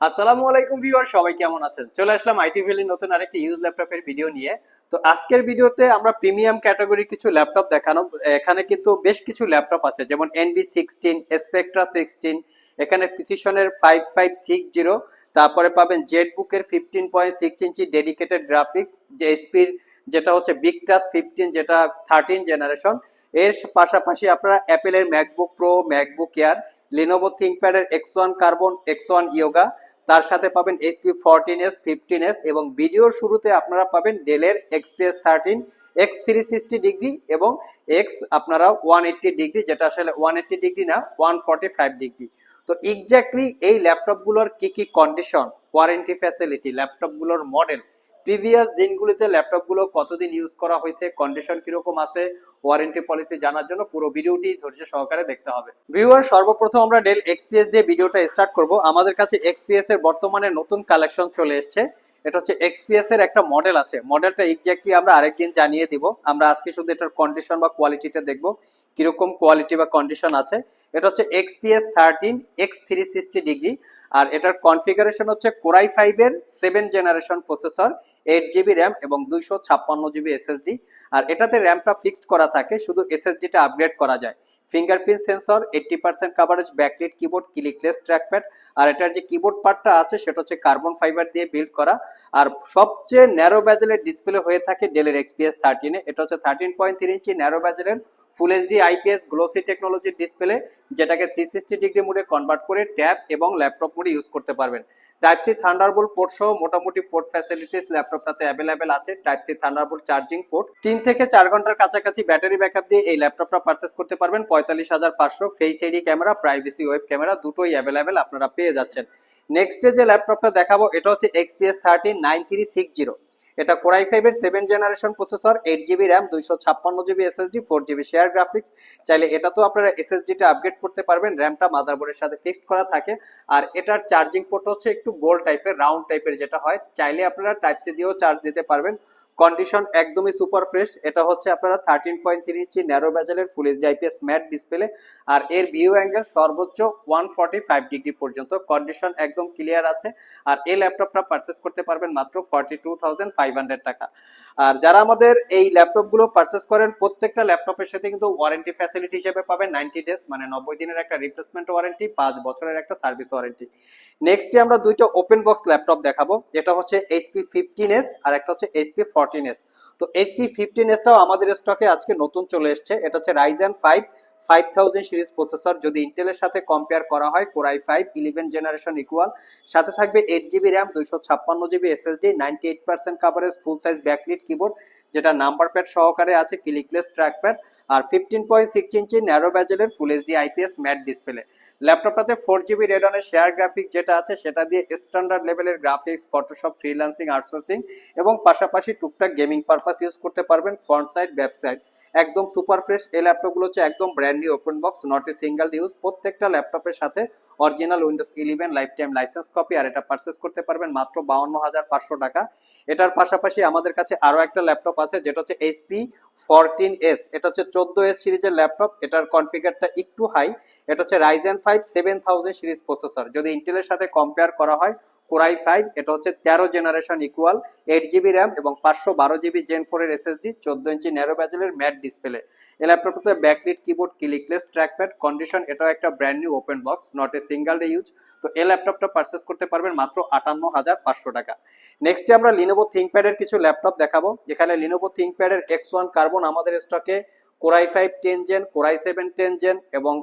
আসসালামু আলাইকুম ভিউয়ার, সবাই কেমন আছেন? চলে আসলাম আইটি ভ্যালি নতুন আরেকটি ইউজ ল্যাপটপের ভিডিও নিয়ে। তো আজকের ভিডিওতে আমরা প্রিমিয়াম ক্যাটাগরির কিছু ল্যাপটপ দেখানো, এখানে কিন্তু বেশ কিছু ল্যাপটপ আছে, যেমন এনবি সিক্সটিন স্পেকট্রা সিক্সটিন এখানে প্রিসিশনের ফাইভ ফাইভ সিক্স জিরো তারপরে পাবেন জেড বুকের fifteen point six inch dedicated graphics যে এসপির যেটা হচ্ছে বিগ টাচ ফিফটিন যেটা থার্টিন জেনারেশন এর পাশাপাশি আপনারা অ্যাপেলের MacBook Pro MacBook Air Lenovo থিঙ্কপ্যাডের X one carbon X one Yoga তার সাথে পাবেন HP fourteen S fifteen S এবং ভিডিওর শুরুতে আপনারা পাবেন ডেলের XPS thirteen X three sixty degree এবং এক্স আপনারা ওয়ান এইট্টি ডিগ্রি যেটা আসলে ওয়ান এইট্টি ডিগ্রি না ওয়ান ফর্টি ফাইভ ডিগ্রি তো এক্স্যাক্টলি এই ল্যাপটপগুলোর কি কি কন্ডিশন ওয়ারেন্টি ফ্যাসিলিটি ল্যাপটপগুলোর মডেল প্রিভিয়াস দিনগুলিতে ল্যাপটপগুলো কতদিন ইউজ করা হয়েছে কন্ডিশন কীরকম আছে ওয়ারেন্টি পলিসি জানার জন্য পুরো ভিডিওটি ধৈর্য সহকারে দেখতে হবে। ভিউয়ার সর্বপ্রথম আমরা ডেল এক্সপিএস দিয়ে ভিডিওটা স্টার্ট করব। আমাদের কাছে এক্সপিএস এর বর্তমানে নতুন কালেকশন চলে এসেছে। এটা হচ্ছে এক্সপিএস এর একটা মডেল আছে। মডেলটা এক্স্যাক্টলি আমরা আরেকদিন জানিয়ে দিব। আমরা আজকে শুধু এটার কন্ডিশন বা কোয়ালিটিটা দেখব। কীরকম কোয়ালিটি বা কন্ডিশন আছে। এটা হচ্ছে XPS thirteen X three sixty degree আর এটার কনফিগারেশন হচ্ছে কোরাই ফাইভের seven generation processor eight GB RAM এবং দুইশো ছাপ্পান্ন জিবি এসএসডি আর এটাতে র্যামটা ফিক্সড করা থাকে, শুধু এসএসডিটা আপগ্রেড করা যায়। Fingerprint sensor eighty percent coverage backlit keyboard clickless trackpad আর এটার যে কিবোর্ড পার্টটা আছে, সেটা হচ্ছে কার্বন ফাইবার দিয়ে বিল্ড করা। আর সবচেয়ে ন্যারো ব্যাজেলের ডিসপ্লে হয়ে থাকে ডেলের এক্সপিএস থার্টিনে এটা হচ্ছে thirteen point three inch narrow ব্যাজেলের full HD IPS glossy টেকনোলজির ডিসপ্লে, যেটাকে থ্রি সিক্সটি ডিগ্রি মোডে কনভার্ট করে ট্যাব এবং ল্যাপটপ মোডে ইউজ করতে পারবেন। টাইপ সি থান্ডারবোল্ট পোর্ট সহ মোটামুটি পোর্ট ফ্যাসিলিটিস ল্যাপটপটাতে অ্যাভেলেবেল আছে। Type C thunderbolt charging port তিন থেকে চার ঘণ্টার কাছাকাছি ব্যাটারি ব্যাকআপ দিয়ে এই ল্যাপটপটা পারচেস করতে পারবেন। পঁয়তাল্লিশ হাজার পাঁচশো face ID camera privacy web camera দুটোই অ্যাভেলেবেল আপনারা পেয়ে যাচ্ছেন। নেক্সট যে ল্যাপটপটা দেখাবো, এটা হচ্ছে XPS thirty nine three six zero এটা কোরাই ফাইভের seven generation processor eight GB RAM দুইশো ছাপ্পান্ন GB SSD four GB share graphics চাইলে এটা তো আপনারা এসএসডিটা আপগ্রেড করতে পারবেন র্যামটা মাদারবোর্ডের সাথে ফিক্সড করা থাকে। আর এটার চার্জিং পোর্ট হচ্ছে একটু গোল টাইপের রাউন্ড টাইপের যেটা হয়, চাইলে আপনারা টাইপ সি দিয়েও চার্জ দিতে পারবেন। কন্ডিশন একদমই সুপার ফ্রেশ এটা হচ্ছে আপনারা thirteen point three inch narrow ব্যাজেলের full HD IPS matte display আর এর ভিউ অ্যাঙ্গেল সর্বোচ্চ ওয়ান ফর্টি ফাইভ ডিগ্রি পর্যন্ত। কন্ডিশন একদম ক্লিয়ার আছে। আর এই ল্যাপটপটা পারচেস করতে পারবেন মাত্র forty two thousand five hundred টাকা। আর যারা আমাদের এই ল্যাপটপগুলো পারচেস করেন, প্রত্যেকটা ল্যাপটপের সাথে কিন্তু ওয়ারেন্টি ফ্যাসিলিটি হিসেবে পাবেন নাইনটি ডেজ মানে নব্বই দিনের একটা রিপ্লেসমেন্ট ওয়ারেন্টি পাঁচ বছরের একটা সার্ভিস ওয়ারেন্টি নেক্সটে আমরা দুইটা ওপেন বক্স ল্যাপটপ দেখাবো। এটা হচ্ছে এইচপি ফিফটিন এস আর একটা হচ্ছে এইচপি ফোরটিন এস তো এইচপি ফিফটিন এসটাও আমাদের স্টকে আজকে নতুন চলে এসছে। এটা হচ্ছে Ryzen five five thousand series processor যদি ইন্টেলের সাথে কম্পেয়ার করা হয় core i five eleven generation equal সাথে থাকবে এইট জিবি র্যাম দুইশো ছাপ্পান্ন GB SSD ninety eight percent coverage full size backlit keyboard যেটা নাম্বার প্যাড সহকারে আছে ক্লিকলেস ট্র্যাক প্যাড আর fifteen point six inch narrow ব্যাজেলের full HD IPS matte display ল্যাপটপটাতে four GB রেডনের share graphics যেটা আছে, সেটা দিয়ে স্ট্যান্ডার্ড লেভেলের গ্রাফিক্স ফটোশপ ফ্রিল্যান্সিং আউটসোর্সিং এবং পাশাপাশি টুকটাক গেমিং পারপাস ইউজ করতে পারবেন ফ্রন্ট সাইড ব্যাক সাইড একদম সুপার ফ্রেশ। এই ল্যাপটপগুলো হচ্ছে একদম brand new open box not a single use প্রত্যেকটা ল্যাপটপের সাথে original Windows eleven lifetime license copy আর এটা পারচেস করতে পারবেন মাত্র বাউন্ন হাজার পাঁচশো টাকা। এটার পাশাপাশি আমাদের কাছে আরও একটা ল্যাপটপ আছে, যেটা হচ্ছে এইচপি ফরটিন এস এটা হচ্ছে চোদ্দ এস সিরিজের ল্যাপটপ। এটার কনফিগারটা একটু হাই এটা হচ্ছে Ryzen five seven thousand series processor যদি ইন্টেলের সাথে কম্পেয়ার করা হয় কোরাই ফাইভ এটা হচ্ছে তেরো generation equal eight GB RAM এবং পাঁচশো বারো জিবি জেন ফোরের এসএসডি চোদ্দ ইঞ্চি ন্যারো ব্যাজেলের ম্যাট ডিসপ্লে এই ল্যাপটপটাতে backlit keyboard clickless trackpad condition এটাও একটা brand new open box not a single day use তো এই ল্যাপটপটা পারচেস করতে পারবেন মাত্র আটান্ন হাজার পাঁচশো টাকা। নেক্সটে আমরা লিনোভো থিঙ্কপ্যাডের কিছু ল্যাপটপ দেখাবো। এখানে লিনোভো থিঙ্কপ্যাডের এক্স ওয়ান কার্বন আমাদের স্টকে core i five ten gen core i seven ten gen এবং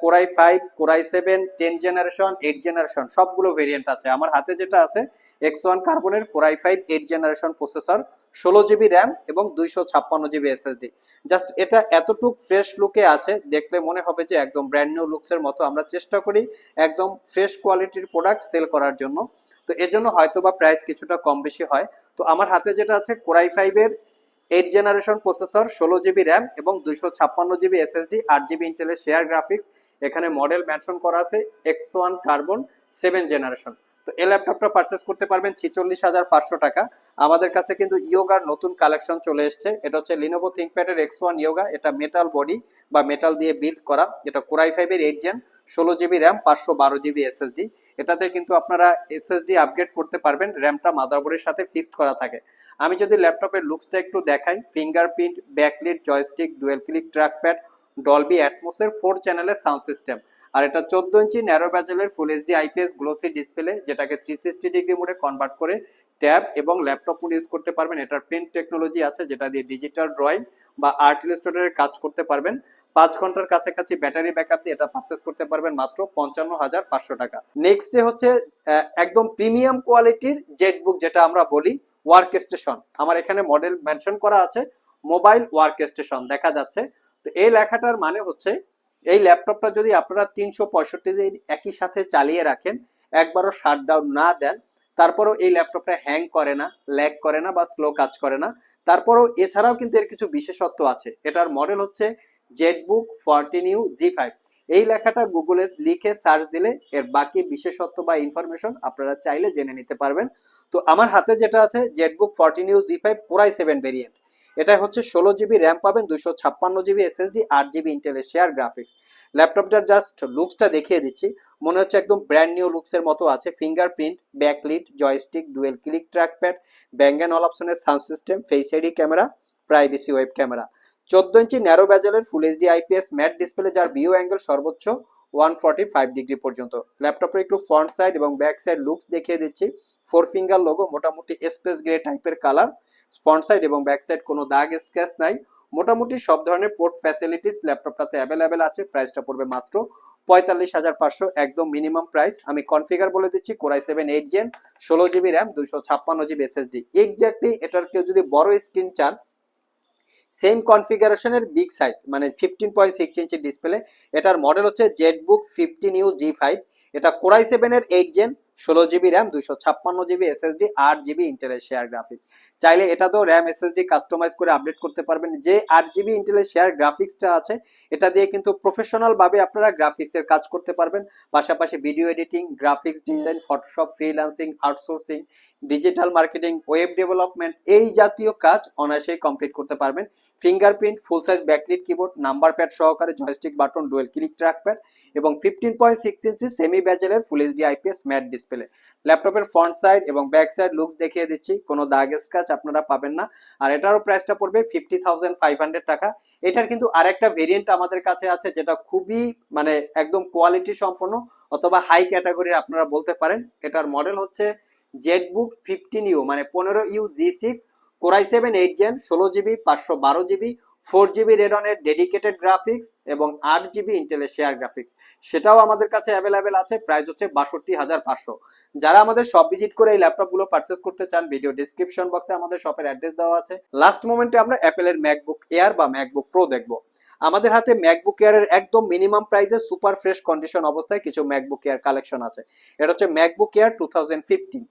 core i five core i seven ten generation eight generation সবগুলো ভেরিয়েন্ট আছে। আমার হাতে যেটা আছে এক্স ওয়ান কার্বনের core i five eight generation processor ষোলো জিবি র্যাম এবং দুইশো ছাপ্পান্ন জিবি এসএসডি জাস্ট এটা এতটুক ফ্রেশ লুকে আছে, দেখলে মনে হবে যে একদম ব্র্যান্ড নিউ লুকসের মতো। আমরা চেষ্টা করি একদম ফ্রেশ কোয়ালিটির প্রোডাক্ট সেল করার জন্য। তো এর জন্য হয়তো বা প্রাইস কিছুটা কম বেশি হয়। তো আমার হাতে যেটা আছে কোরাই ফাইভের এইট জেনারেশন প্রসেসর, ষোলো জিবি র্যাম এবং দুইশো ছাপ্পান্ন জিবি এসএসডি, আট জিবি ইন্টেলের শেয়ার গ্রাফিক্স, এখানে মডেল মেনশন করা আছে, X one carbon, seven generation. তো এই ল্যাপটপটা পারচেস করতে পারবেন ছিচল্লিশ হাজার পাঁচশো টাকা। আমাদের কাছে কিন্তু ইয়োগার নতুন কালেকশন চলে এসছে। এটা হচ্ছে লিনোভো থিঙ্কপ্যাডের এক্স ওয়ান ইয়োগা। এটা মেটাল বডি বা মেটাল দিয়ে বিল্ড করা। এটা কোরাই ফাইভের এইট জেন ষোলো জিবি র্যাম, পাঁচশো বারো জিবি এসএসডি। এটাতে কিন্তু আপনারা এসএসডি আপগ্রেড করতে পারবেন। র্যামটা মাদারবোর্ডের সাথে ফিক্সড করা থাকে। আমি যদি ল্যাপটপের লুকসটা একটু দেখাই fingerprint backlit joystick dual click trackpad Dolby অ্যাটমোসের four চ্যানেলের সাউন্ড সিস্টেম আর এটা চোদ্দ ইঞ্চি narrow ব্যাজেলের full HD IPS glossy display যেটাকে থ্রি সিক্সটি ডিগ্রি মোডে কনভার্ট করে ট্যাব এবং ল্যাপটপ মোড ইউজ করতে পারবেন। এটার প্রিন্ট টেকনোলজি আছে, যেটা দিয়ে ডিজিটাল ড্রয়িং বা আর্ট ইলাস্ট্রেটরের কাজ করতে পারবেন। পাঁচ ঘণ্টার কাছাকাছি ব্যাটারি ব্যাকআপ দিয়ে এটা পারচেস করতে পারবেন মাত্র পঞ্চান্ন হাজার পাঁচশো টাকা। নেক্সট ডে হচ্ছে একদম প্রিমিয়াম কোয়ালিটির জেটবুক যেটা আমরা বলি। ওয়ার্ক স্টেশন আমার এখানে মডেল মেনশন করা আছে মোবাইল ওয়ার্ক স্টেশন দেখা যাচ্ছে। তো এই লেখাটার মানে হচ্ছে, এই ল্যাপটপটা যদি আপনারা তিনশো পঁয়ষট্টি দিন একই সাথে চালিয়ে রাখেন, একবারও শাট ডাউন না দেন, তারপরেও এই ল্যাপটপটা হ্যাং করে না ল্যাগ করে না বা স্লো কাজ করে না, তারপরেও এছাড়াও কিন্তু এর কিছু বিশেষত্ব আছে। এটার মডেল হচ্ছে Zenbook fourteen U G five এই লেখাটা গুগলে লিখে সার্চ দিলে এর বাকি বিশেষত্ব বা ইনফরমেশন আপনারা চাইলে জেনে নিতে পারবেন। তো আমার হাতে যেটা আছে Zenbook fourteen U G five core i seven variant এটা হচ্ছে ষোলো জিবি র্যাম পাবেন দুশো ছাপ্পান্ন জিবি এসএসডি আট জিবি ইন্টেলের শেয়ার গ্রাফিক্স ল্যাপটপটার জাস্ট লুকসটা দেখিয়ে দিচ্ছি। মনে হচ্ছে একদম ব্র্যান্ড নিউ লুকসের মতো আছে। Fingerprint backlit joystick dual click trackpad ব্যাঙ্গান all অপশনের sound system face ID camera privacy web camera চোদ্দ ইঞ্চি narrow ব্যাজেলের full HD IPS matte display যার ভিউ অ্যাঙ্গেল সর্বোচ্চ ওয়ান ফর্টি ফাইভ ডিগ্রি পর্যন্ত। ল্যাপটপের একটু ফ্রন্ট সাইড এবং ব্যাক সাইড লুকস দেখিয়ে দিচ্ছি। ফোর ফিঙ্গার লোগো মোটামুটি স্পেস গ্রে টাইপের কালার ফ্রন্ট সাইড এবং ব্যাক সাইড কোনো দাগ স্ক্র্যাচ নাই। মোটামুটি সব ধরনের পোর্ট ফ্যাসিলিটিস ল্যাপটপটাতে অ্যাভেলেবেল আছে। প্রাইসটা পড়বে মাত্র পঁয়তাল্লিশ হাজার পাঁচশো। একদম মিনিমাম প্রাইস আমি কনফিগার বলে দিচ্ছি core i seven eight gen ষোলো জিবি র্যাম দুইশো ছাপ্পান্ন জিবি এসএসডি এক্স্যাক্টলি এটার কেউ যদি বড় স্ক্রিন চান সেম কনফিগারেশনের বিগ সাইজ মানে fifteen point six inch display এটার মডেল হচ্ছে Z book fifteen U G five এটা কোরাই সেভেনের এইট জেন ষোলো জিবি র্যাম দুইশো ছাপ্পান্ন জিবি এসএসডি আট জিবি ইন্টেলের শেয়ার গ্রাফিক্স চাইলে এটাতেও র্যাম এসএসডি কাস্টমাইজ করে আপডেট করতে পারবেন। যে আট জিবি ইন্টেলের শেয়ার গ্রাফিক্সটা আছে, এটা দিয়ে কিন্তু প্রফেশনাল ভাবে আপনারা গ্রাফিক্সের কাজ করতে পারবেন। পাশাপাশি video editing graphics design Photoshop freelancing outsourcing digital marketing web development এই জাতীয় কাজ অনায়াসেই কমপ্লিট করতে পারবেন। Fingerprint full size backlit keyboard number pad সহকারে joystick button dual click track pad এবং fifteen point six inch semi ব্যাজেলের full HD IPS matte display ল্যাপটপের front side এবং ব্যাক সাইড লুকস দেখিয়ে দিচ্ছি, কোনো দাগ স্ক্র্যাচ আপনারা পাবেন না। আর এটারও প্রাইসটা পড়বে ফিফটি থাউজেন্ড ফাইভ হান্ড্রেড টাকা। এটার কিন্তু আরেকটা ভেরিয়েন্ট আমাদের কাছে আছে, যেটা খুবই মানে একদম কোয়ালিটি সম্পন্ন অথবা হাই ক্যাটাগরির আপনারা বলতে পারেন। এটার মডেল হচ্ছে জেটবুক ফিফটিন ইউ মানে পনেরো U G six core i seven eight gen ষোলো জিবি পাঁচশো বারো জিবি ফোর জিবি রেডনের ডেডিকেটেড গ্রাফিক্স এবং আট জিবি ইন্টেলের শেয়ার গ্রাফিক্স সেটাও আমাদের কাছে অ্যাভেলেবেল আছে প্রাইস হচ্ছে বাষট্টি হাজার পাঁচশো। যারা আমাদের সব ভিজিট করে এই ল্যাপটপগুলো পারচেস করতে চান ভিডিও ডিসক্রিপশন বক্সে আমাদের শপের অ্যাড্রেস দেওয়া আছে। লাস্ট মোমেন্টে আমরা অ্যাপেলের ম্যাকবুক এয়ার বা ম্যাকবুক প্রো দেখব। আমাদের হাতে ম্যাকবুক এয়ারের একদম মিনিমাম প্রাইসে সুপার ফ্রেশ কন্ডিশন অবস্থায় কিছু ম্যাকবুক এয়ার কালেকশন আছে। এটা হচ্ছে MacBook Air two thousand fifteen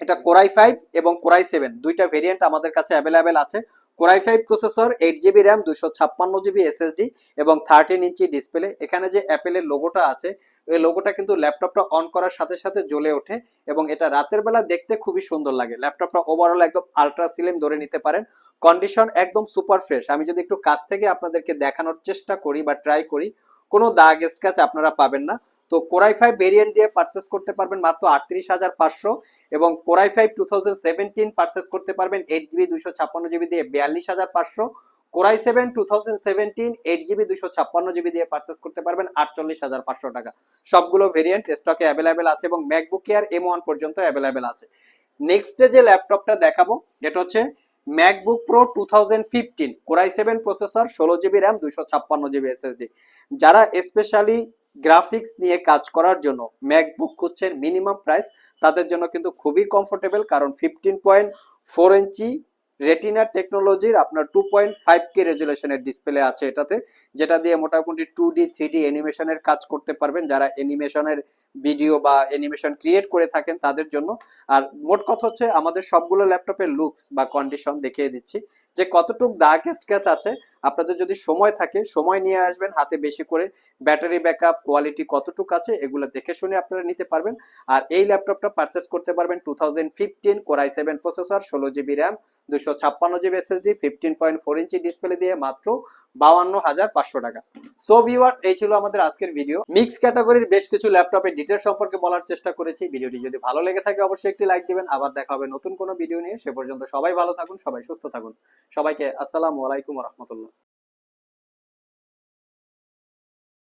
এটা কোরাই ফাইভ এবং কোরাই সেভেন দুইটা ভেরিয়েন্ট আমাদের কাছে অ্যাভেলেবেল আছে। Core i five processor eight GB RAM দুশো ছাপ্পান্ন জিবি এসএসডি এবং থার্টিন ইঞ্চি ডিসপ্লে এখানে যে অ্যাপেলের লোগোটা আছে, এই লোগোটা কিন্তু ল্যাপটপটা অন করার সাথে সাথে জ্বলে ওঠে এবং এটা রাতের বেলা দেখতে খুবই সুন্দর লাগে। ল্যাপটপটা ওভারঅল একদম আলট্রা সিলিম ধরে নিতে পারেন। কন্ডিশন একদম সুপার ফ্রেশ আমি যদি একটু কাছ থেকে আপনাদেরকে দেখানোর চেষ্টা করি বা ট্রাই করি, কোনো দাগ স্ক্র্যাচ আপনারা পাবেন না। তো কোরাই ফাইভ ভেরিয়েন্ট দিয়ে পারচেস করতে পারবেন মাত্র আটত্রিশ হাজার পাঁচশো। এবং core i five two thousand seventeen purchase করতে পারবেন এইট জিবি দুশো ছাপ্পান্ন জিবি দিয়ে বিয়াল্লিশ হাজার পাঁচশো, core i seven two thousand seventeen eight GB দুশো ছাপ্পান্ন জিবি দিয়ে পারচেস করতে পারবেন আটচল্লিশ হাজার পাঁচশো টাকা। সবগুলো ভেরিয়েন্ট স্টকে অ্যাভেলেবেল আছে এবং ম্যাকবুক এয়ার এম ওয়ান পর্যন্ত অ্যাভেলেবেল আছে। নেক্সট যে ল্যাপটপটা দেখাবো, এটা হচ্ছে MacBook Pro two thousand fifteen core i seven processor ষোলো জিবি র্যাম দুশো ছাপ্পান্ন জিবি এসএসডি যারা স্পেশালি গ্রাফিক্স নিয়ে কাজ করার জন্য ম্যাকবুক খুঁজছেন মিনিমাম প্রাইস তাদের জন্য কিন্তু খুবই কমফোর্টেবল কারণ fifteen point four inch retina টেকনোলজির আপনার টু পয়েন্ট ফাইভ কে রেজুলেশনের ডিসপ্লে আছে এটাতে, যেটা দিয়ে মোটামুটি টু ডি থ্রি ডি অ্যানিমেশনের কাজ করতে পারবেন। যারা অ্যানিমেশনের ভিডিও বা অ্যানিমেশন ক্রিয়েট করে থাকেন তাদের জন্য। আর মোট কথা হচ্ছে আমাদের সবগুলো ল্যাপটপের লুকস বা কন্ডিশন দেখিয়ে দিচ্ছি। যে কতটুক দাগ স্ক্যাচ আছে আপনাদের যদি সময় থাকে, সময় নিয়ে আসবেন, হাতে বেশি করে ব্যাটারি ব্যাকআপ, কোয়ালিটি কতটুকু আছে, এগুলো দেখে শুনে আপনারা নিতে পারবেন। আর এই ল্যাপটপটা পারচেস করতে পারবেন two thousand fifteen core i seven processor ষোলো জিবি র্যাম দুশো ছাপ্পান্ন GB SSD fifteen point four inch display দিয়ে মাত্র বাউান্ন হাজার পাঁচশো টাকা। সো ভিউয়ার্স এই ছিল আমাদের আজকের ভিডিও মিক্স ক্যাটাগরির বেশ কিছু ল্যাপটপের ডিটেল সম্পর্কে বলার চেষ্টা করেছি। ভিডিওটি যদি ভালো লেগে থাকে, অবশ্যই একটি লাইক দিবেন। আবার দেখা হবে নতুন কোনো ভিডিও নিয়ে। সে পর্যন্ত সবাই ভালো থাকুন, সবাই সুস্থ থাকুন। সবাইকে আসসালামু আলাইকুম রহমতুল্লাহ।